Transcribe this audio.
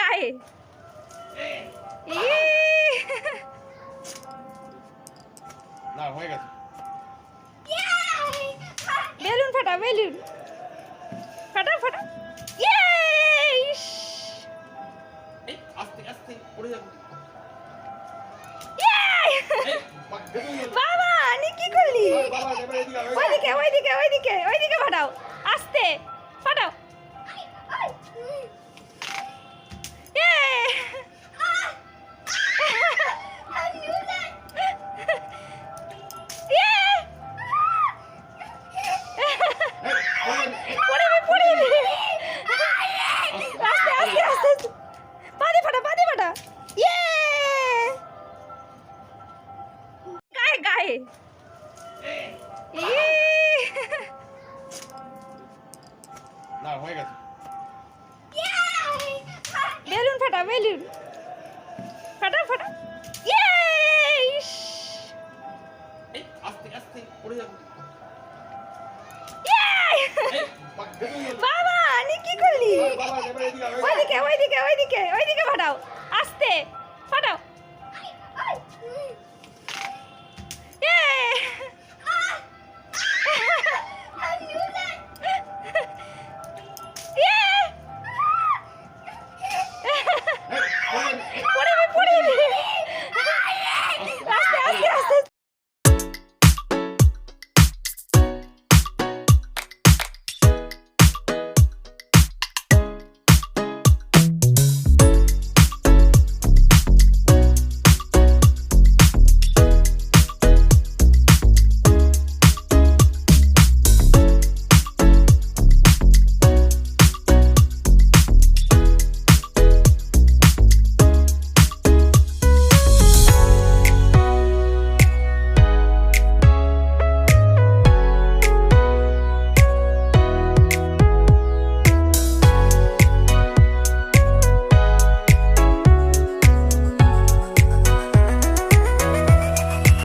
গায়ে। বেলুন ফাটা বেলুন। ফাটা ফাটা! ইস! আস্তে পড়ে যাব। বাবা নি কি করলি। ওইদিকে ওইদিকে ওইদিকে ওইদিকে ফাটাও। আস্তে। আস্তে আস্তে আস্তে। পা দিয়ে ফাটা পা দিয়ে ফাটা। ইয়ে গায়ে গায়ে। না হয়ে গেছে। বেলুন ফাটা বেলুন। ফাটা ফাটা। ইয়ে! আস্তে আস্তে পড়ে যাব। ওইদিকে ওইদিকে